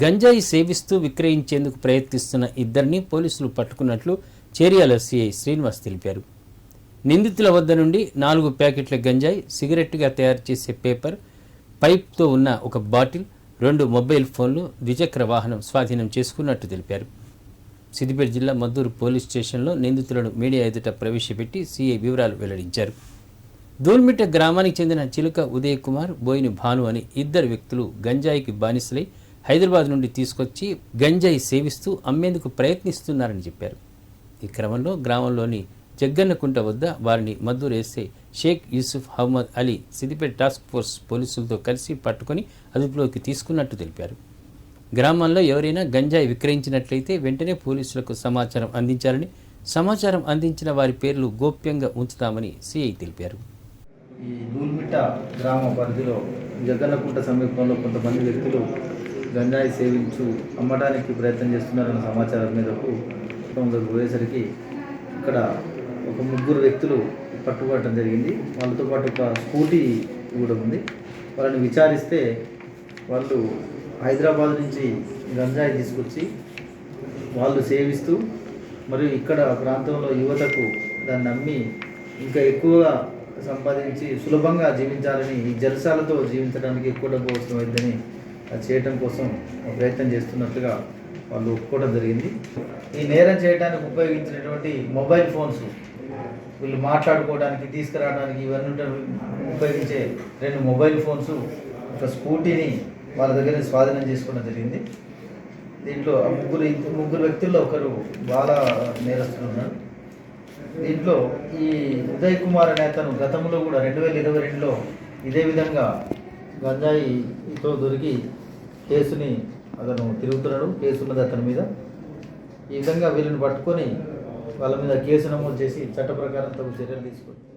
గంజాయి సేవిస్తూ విక్రయించేందుకు ప్రయత్నిస్తున్న ఇద్దరిని పోలీసులు పట్టుకున్నట్లు చేర్యాల సిఐ శ్రీనివాస్ తెలిపారు. నిందితుల వద్ద నుండి నాలుగు ప్యాకెట్ల గంజాయి సిగరెట్గా తయారు చేసే పేపర్ పైప్తో ఉన్న ఒక బాటిల్ రెండు మొబైల్ ఫోన్లు ద్విచక్ర వాహనం స్వాధీనం చేసుకున్నట్టు తెలిపారు. సిద్దిపేట జిల్లా మద్దూరు పోలీస్ స్టేషన్లో నిందితులను మీడియా ఎదుట ప్రవేశపెట్టి సీఐ వివరాలు వెల్లడించారు. దూల్మిట్ట గ్రామానికి చెందిన చిలుక ఉదయ్ కుమార్ బోయిని భాను అని ఇద్దరు వ్యక్తులు గంజాయికి బానిసలై హైదరాబాద్ నుండి తీసుకొచ్చి గంజాయి సేవిస్తూ అమ్మేందుకు ప్రయత్నిస్తున్నారని చెప్పారు. ఈ క్రమంలో గ్రామంలోని జగ్గన్నకుంట వద్ద వారిని మద్దూరు షేక్ యూసుఫ్ అహ్మద్ అలీ సిద్దిపేట టాస్క్ ఫోర్స్ పోలీసులతో కలిసి పట్టుకొని అదుపులోకి తీసుకున్నట్టు తెలిపారు. గ్రామంలో ఎవరైనా గంజాయి విక్రయించినట్లయితే వెంటనే పోలీసులకు సమాచారం అందించాలని సమాచారం అందించిన వారి పేర్లు గోప్యంగా ఉంచుతామని సిఐ తెలిపారు. ఈ దూల్మిట్ట గ్రామ పరిధిలో జగన్నకుంట సమీపంలో కొంతమంది వ్యక్తులు గంజాయి సేవించు అమ్మడానికి ప్రయత్నం చేస్తున్నారన్న సమాచారం మేరకు పోయేసరికి ఇక్కడ ఒక ముగ్గురు వ్యక్తులు పట్టుకోవడం జరిగింది. వాళ్ళతో పాటు ఒక స్కూటీ కూడా ఉంది. వాళ్ళని విచారిస్తే వాళ్ళు హైదరాబాద్ నుంచి గంజాయి తీసుకొచ్చి వాళ్ళు సేవిస్తూ మరియు ఇక్కడ ప్రాంతంలో యువతకు దాన్ని నమ్మి ఇంకా ఎక్కువగా సంపాదించి సులభంగా జీవించాలని ఈ జలసాలతో జీవించడానికి ఎక్కువ డబ్బు అవసరమైందని అది చేయటం కోసం ప్రయత్నం చేస్తున్నట్లుగా వాళ్ళు ఒప్పుకోవడం జరిగింది. ఈ నేరం చేయడానికి ఉపయోగించినటువంటి మొబైల్ ఫోన్స్ వీళ్ళు మాట్లాడుకోవడానికి తీసుకురావడానికి ఇవన్నీ ఉపయోగించే రెండు మొబైల్ ఫోన్స్ ఒక స్కూటీని వాళ్ళ దగ్గర స్వాధీనం చేసుకోవడం జరిగింది. దీంట్లో ఆ ముగ్గురు ముగ్గురు వ్యక్తుల్లో ఒకరు బాగా నేరస్తులు ఉన్నారు దీంట్లో ఈ ఉదయ్ కుమార్ అనే అతను గతంలో కూడా రెండు వేల ఇరవై రెండులో ఇదే విధంగా గంజాయితో దొరికి కేసుని అతను తిరుగుతున్నాడు కేసు ఉన్నది అతని మీద. ఈ విధంగా వీళ్ళని పట్టుకొని వాళ్ళ మీద కేసు నమోదు చేసి చట్ట ప్రకారం తగు చర్యలు తీసుకుంటారు